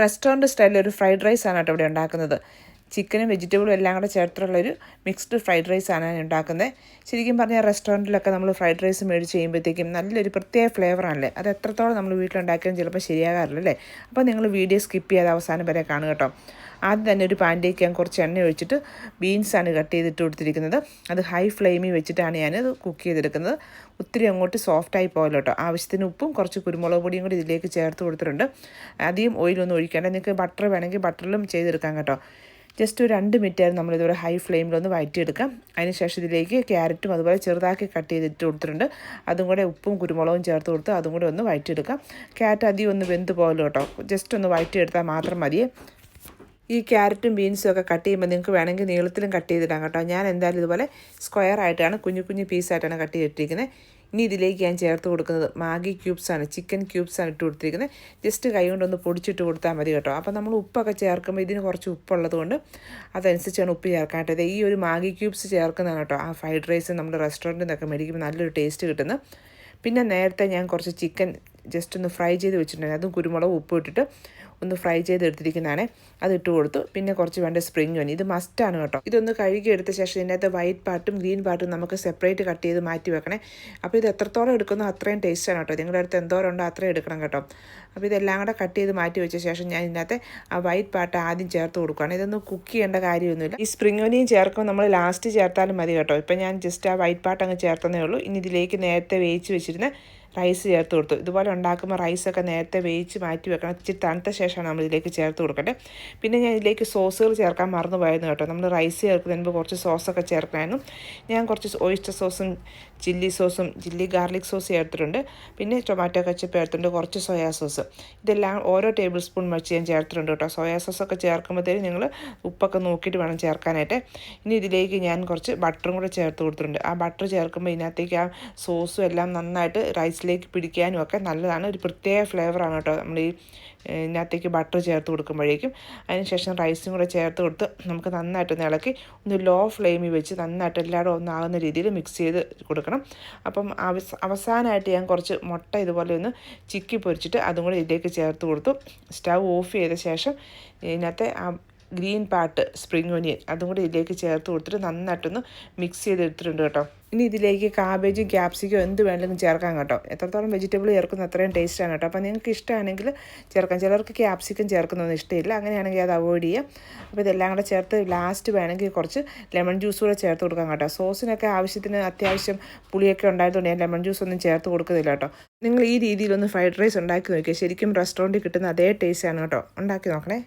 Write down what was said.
Restaurant സ്റ്റൈലിൽ ഒരു fried rice ആണ് കേട്ടോ ഇവിടെ ഉണ്ടാക്കുന്നത്. ചിക്കനും വെജിറ്റബിളും എല്ലാം കൂടെ ചേർത്തുള്ളൊരു മിക്സ്ഡ് ഫ്രൈഡ് റൈസ് ആണ് ഞാൻ ഉണ്ടാക്കുന്നത്. ശരിക്കും പറഞ്ഞാൽ റെസ്റ്റോറന്റിലൊക്കെ നമ്മൾ ഫ്രൈഡ് റൈസ് മേടിച്ച് ചെയ്യുമ്പോഴത്തേക്കും നല്ലൊരു പ്രത്യേക ഫ്ലേവറാണല്ലേ അത് എത്രത്തോളം നമ്മൾ വീട്ടിലുണ്ടാക്കിയാലും ചിലപ്പോൾ ശരിയാകാറില്ല അല്ലേ? അപ്പോൾ നിങ്ങൾ വീഡിയോ സ്കിപ്പ് ചെയ്യാതെ അവസാനം വരെ കാണുക കേട്ടോ. ആദ്യം തന്നെ ഒരു പാനിലേക്ക് ഞാൻ കുറച്ച് എണ്ണ ഒഴിച്ചിട്ട് ബീൻസാണ് കട്ട് ചെയ്തിട്ട് കൊടുത്തിരിക്കുന്നത്. അത് ഹൈ ഫ്ലെയിമിൽ വെച്ചിട്ടാണ് ഞാനത് കുക്ക് ചെയ്തെടുക്കുന്നത്. ഒത്തിരി അങ്ങോട്ട് സോഫ്റ്റായി പോകല്ലോ കേട്ടോ. ആവശ്യത്തിന് ഉപ്പും കുറച്ച് കുരുമുളക് പൊടിയും കൂടി ഇതിലേക്ക് ചേർത്ത് കൊടുത്തിട്ടുണ്ട്. അധികം ഓയിലൊന്നും ഒഴിക്കേണ്ട. നിങ്ങൾക്ക് ബട്ടർ വേണമെങ്കിൽ ബട്ടറിലും ചെയ്തെടുക്കാം കേട്ടോ. ജസ്റ്റ് ഒരു രണ്ട് മിനിറ്റ് നമ്മൾ നമ്മളിതുപോലെ ഹൈ ഫ്ലെയിമിലൊന്ന് വഴറ്റിയെടുക്കാം അതിനുശേഷം ഇതിലേക്ക് ക്യാരറ്റും അതുപോലെ ചെറുതാക്കി കട്ട് ചെയ്തിട്ട് കൊടുത്തിട്ടുണ്ട്. അതും കൂടെ ഉപ്പും കുരുമുളകും ചേർത്ത് കൊടുത്ത് അതും കൂടെ ഒന്ന് വഴറ്റിയെടുക്കാം ക്യാരറ്റ് അധികം ഒന്ന് വെന്ത് പോലും കേട്ടോ ജസ്റ്റ് ഒന്ന് വഴറ്റിയെടുത്താൽ മാത്രം മതിയേ ഈ ക്യാരറ്റും ബീൻസും ഒക്കെ കട്ട് ചെയ്യുമ്പോൾ നിങ്ങൾക്ക് വേണമെങ്കിൽ നീളത്തിലും കട്ട് ചെയ്തിടാം കേട്ടോ. ഞാൻ എന്തായാലും ഇതുപോലെ സ്ക്വയർ ആയിട്ടാണ് കുഞ്ഞു കുഞ്ഞു പീസായിട്ടാണ് കട്ട് ചെയ്തിട്ടിരിക്കുന്നത്. ഇനി ഇതിലേക്ക് ഞാൻ ചേർത്ത് കൊടുക്കുന്നത് മാഗി ക്യൂബ്സാണ് ചിക്കൻ ക്യൂബ്സാണ് ഇട്ട് കൊടുത്തിരിക്കുന്നത്. ജസ്റ്റ് കൈ കൊണ്ടൊന്ന് പൊടിച്ചിട്ട് കൊടുത്താൽ മതി കേട്ടോ. അപ്പോൾ നമ്മൾ ഉപ്പൊക്കെ ചേർക്കുമ്പോൾ ഇതിന് കുറച്ച് ഉപ്പുള്ളത് കൊണ്ട് അതനുസരിച്ചാണ് ഉപ്പ് ചേർക്കാനായിട്ട് ഈ ഒരു മാഗി ക്യൂബ്സ് ചേർക്കുന്നതാണ് കേട്ടോ. ആ ഫ്രൈഡ് റൈസ് നമ്മുടെ റെസ്റ്റോറന്റിൽ നിന്നൊക്കെ മേടിക്കുമ്പോൾ നല്ലൊരു ടേസ്റ്റ് കിട്ടുന്നത്. പിന്നെ നേരത്തെ ഞാൻ കുറച്ച് ചിക്കൻ ജസ്റ്റ് ഒന്ന് ഫ്രൈ ചെയ്ത് വെച്ചിട്ടുണ്ടായിരുന്നു. അതും കുരുമുളക് ഉപ്പ് ഇട്ടിട്ട് ഒന്ന് ഫ്രൈ ചെയ്തെടുത്തിരിക്കുന്നതാണ് അത് ഇട്ട് കൊടുത്തു. പിന്നെ കുറച്ച് വേണ്ട സ്പ്രിങ് ഒനി ഇത് മസ്റ്റാണ് കേട്ടോ. ഇതൊന്ന് കഴുകി എടുത്ത ശേഷം ഇതിനകത്ത് വൈറ്റ് പാർട്ടും ഗ്രീൻ പാർട്ടും നമുക്ക് സെപ്പറേറ്റ് കട്ട് ചെയ്ത് മാറ്റി വെക്കണേ. അപ്പോൾ ഇത് എത്രത്തോളം എടുക്കുന്നോ അത്രയും ടേസ്റ്റാണ് കേട്ടോ. നിങ്ങളുടെ അടുത്ത് എന്തോരം ഉണ്ടോ അത്രയും എടുക്കണം കേട്ടോ. അപ്പോൾ ഇതെല്ലാം കൂടെ കട്ട് ചെയ്ത് മാറ്റി വെച്ച ശേഷം ഞാൻ ഇതിനകത്ത് ആ വൈറ്റ് പാർട്ട് ആദ്യം ചേർത്ത് കൊടുക്കുകയാണ്. ഇതൊന്നും കുക്ക് ചെയ്യേണ്ട കാര്യമൊന്നുമില്ല. ഈ സ്പ്രിങ് ഒനിയും ചേർക്കുമ്പോൾ നമ്മൾ ലാസ്റ്റ് ചേർത്താലും മതി കേട്ടോ. ഇപ്പം ഞാൻ ജസ്റ്റ് ആ വൈറ്റ് പാർട്ട് അങ്ങ് ചേർത്തതേ ഉള്ളൂ. ഇനി ഇതിലേക്ക് നേരത്തെ വേവിച്ച് വെച്ചിരുന്ന റൈസ് ചേർത്ത് കൊടുത്തു. ഇതുപോലെ ഉണ്ടാക്കുമ്പോൾ റൈസൊക്കെ നേരത്തെ വേവിച്ച് മാറ്റി വെക്കണം. ഇച്ചിരി തണുത്ത ശേഷമാണ് നമ്മൾ ഇതിലേക്ക് ചേർത്ത് കൊടുക്കേണ്ടത്. പിന്നെ ഞാൻ ഇതിലേക്ക് സോസുകൾ ചേർക്കാൻ മറന്നു പോയിരുന്നു കേട്ടോ. നമ്മൾ റൈസ് ചേർക്കുന്നതിന് മുമ്പ് കുറച്ച് സോസൊക്കെ ചേർക്കണമായിരുന്നു. ഞാൻ കുറച്ച് ഓയിസ്റ്റർ സോസും ചില്ലി സോസും ചില്ലി ഗാർലിക് സോസ് ചേർത്തിട്ടുണ്ട്. പിന്നെ ടൊമാറ്റോ കച്ചപ്പ് ചേർത്തിട്ടുണ്ട്. കുറച്ച് സോയാ സോസ്. ഇതെല്ലാം ഓരോ ടേബിൾ സ്പൂൺ വെച്ച് ഞാൻ ചേർത്തിട്ടുണ്ട് കേട്ടോ. സോയാ സോസൊക്കെ ചേർക്കുമ്പോഴത്തേക്കും നിങ്ങൾ ഉപ്പൊക്കെ നോക്കിയിട്ട് വേണം ചേർക്കാനായിട്ട്. ഇനി ഇതിലേക്ക് ഞാൻ കുറച്ച് ബട്ടറും കൂടെ ചേർത്ത് കൊടുത്തിട്ടുണ്ട്. ആ ബട്ടർ ചേർക്കുമ്പോൾ ഇതിനകത്തേക്ക് ആ സോസും എല്ലാം നന്നായിട്ട് റൈസിലേക്ക് പിടിക്കാനും ഒക്കെ നല്ലതാണ്. ഒരു പ്രത്യേക ഫ്ലേവറാണ് കേട്ടോ നമ്മൾ ഈ ഇതിനകത്തേക്ക് ബട്ടർ ചേർത്ത് കൊടുക്കുമ്പോഴേക്കും. അതിനുശേഷം റൈസും കൂടെ ചേർത്ത് കൊടുത്ത് നമുക്ക് നന്നായിട്ടൊന്ന് ഇളക്കി ഒന്ന് ലോ ഫ്ലെയിമിൽ വെച്ച് നന്നായിട്ട് എല്ലാവരും ഒന്നാകുന്ന രീതിയിൽ മിക്സ് ചെയ്ത് കൊടുക്കണം. അപ്പം അവസ അവസാനമായിട്ട് ഞാൻ കുറച്ച് മുട്ട ഇതുപോലെ ഒന്ന് ചിക്കി പൊരിച്ചിട്ട് അതും കൂടെ ഇതിലേക്ക് ചേർത്ത് കൊടുത്തു. സ്റ്റവ് ഓഫ് ചെയ്ത ശേഷം ഇതിനകത്തെ ആ ഗ്രീൻ പാട്ട് സ്പ്രിംഗ് ഒനിയൻ അതും കൂടി ഇതിലേക്ക് ചേർത്ത് കൊടുത്തിട്ട് നന്നായിട്ടൊന്ന് മിക്സ് ചെയ്തെടുത്തിട്ടുണ്ട് കേട്ടോ. ഇനി ഇതിലേക്ക് കാബേജും ക്യാപ്സിക്കോ എന്ത് വേണമെങ്കിലും ചേർക്കാം കേട്ടോ. എത്രത്തോളം വെജിറ്റബിൾ ചേർക്കുന്ന അത്രയും ടേസ്റ്റാണ് കേട്ടോ. അപ്പോൾ നിങ്ങൾക്ക് ഇഷ്ടമാണെങ്കിൽ ചേർക്കാം. ചിലർക്ക് ക്യാപ്സിക്കം ചേർക്കുന്നതൊന്നും ഇഷ്ടമില്ല. അങ്ങനെയാണെങ്കിൽ അത് അവോയ്ഡ് ചെയ്യാം. അപ്പോൾ ഇതെല്ലാം കൂടെ ചേർത്ത് ലാസ്റ്റ് വേണമെങ്കിൽ കുറച്ച് ലെമൺ ജ്യൂസ് കൂടെ ചേർത്ത് കൊടുക്കാം കേട്ടോ. സോസിനൊക്കെ ആവശ്യത്തിന് അത്യാവശ്യം പുളിയൊക്കെ ഉണ്ടായതുകൊണ്ട് ഞാൻ ലെമൺ ജ്യൂസ് ഒന്നും ചേർത്ത് കൊടുക്കുന്നില്ല കേട്ടോ. നിങ്ങൾ ഈ രീതിയിലൊന്ന് ഫ്രൈഡ് റൈസ് ഉണ്ടാക്കി നോക്കിയാൽ ശരിക്കും റെസ്റ്റോറന്റിൽ കിട്ടുന്ന അതേ ടേസ്റ്റാണ് കേട്ടോ. ഉണ്ടാക്കി നോക്കണേ.